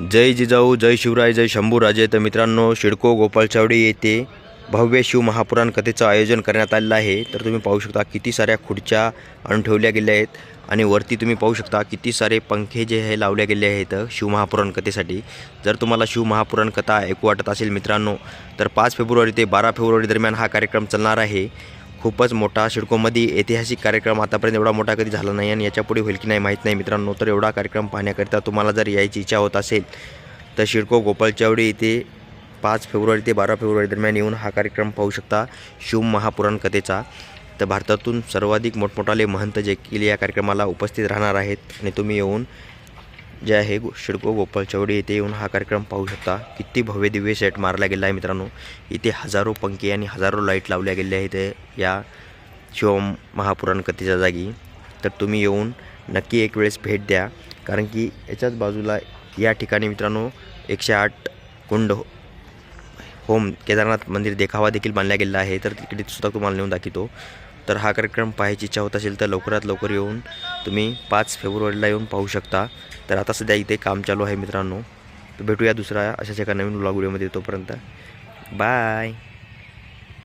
जय जिजाऊ जय शिवराय जय शंभूराजे तर मित्रांनो शिडको गोपाळचावडी येथे भव्य शिव महापुराण कथेचं आयोजन करण्यात आलेलं आहे. तर तुम्ही पाहू शकता किती साऱ्या खुर्च्या आणून ठेवल्या गेल्या आहेत आणि वरती तुम्ही पाहू शकता किती सारे पंखे जे आहे लावले गेले आहेत शिव महापुराण कथेसाठी. जर तुम्हाला शिव महापुराण कथा ऐकू वाटत असेल मित्रांनो तर पाच फेब्रुवारी ते बारा फेब्रुवारी दरम्यान हा कार्यक्रम चालणार आहे. खूपच मोठा शिडकोमध्ये ऐतिहासिक कार्यक्रम आतापर्यंत एवढा मोठा कधी झाला नाही आणि याच्यापुढे होईल की नाही माहीत नाही. मित्रांनो तर एवढा कार्यक्रम पाहण्याकरिता तुम्हाला जर यायची इच्छा होत असेल तर शिडको गोपालचावडी येथे पाच फेब्रुवारी ते बारा फेब्रुवारी दरम्यान येऊन हा कार्यक्रम पाहू शकता. शिव महापुराण कथेचा. तर भारतातून सर्वाधिक मोठमोठाले महंत जे केले या कार्यक्रमाला उपस्थित राहणार आहेत आणि तुम्ही येऊन जे आहे गो- गोपाळ चौडी येथे येऊन हा कार्यक्रम पाहू शकता. किती भव्य दिव्य सेट मारला गेला आहे मित्रांनो. इथे हजारो पंखे आणि हजारो लाइट लावल्या गेल्या आहेत या शिवम महापुराण कथेच्या जागी. तर तुम्ही येऊन नक्की एक वेळेस भेट द्या. कारण की याच्याच बाजूला या ठिकाणी मित्रांनो एकशे आठ कुंड हो- होम केदारनाथ मंदिर देखावा देखील बांधला गेलेला आहे. तर तिकडे सुद्धा तुम्हाला नेऊन दाखवतो. तर हा कार्यक्रम पाहायची इच्छा होत असेल तर लवकरात लवकर येऊन तुम्ही पाच फेब्रुवारीला येऊन पाहू शकता. तर आता सध्या इथे काम चालू आहे मित्रांनो. भेटूया दुसरा अशाच एका नवीन ब्लॉग व्हिडिओमध्ये तोपर्यंत. बाय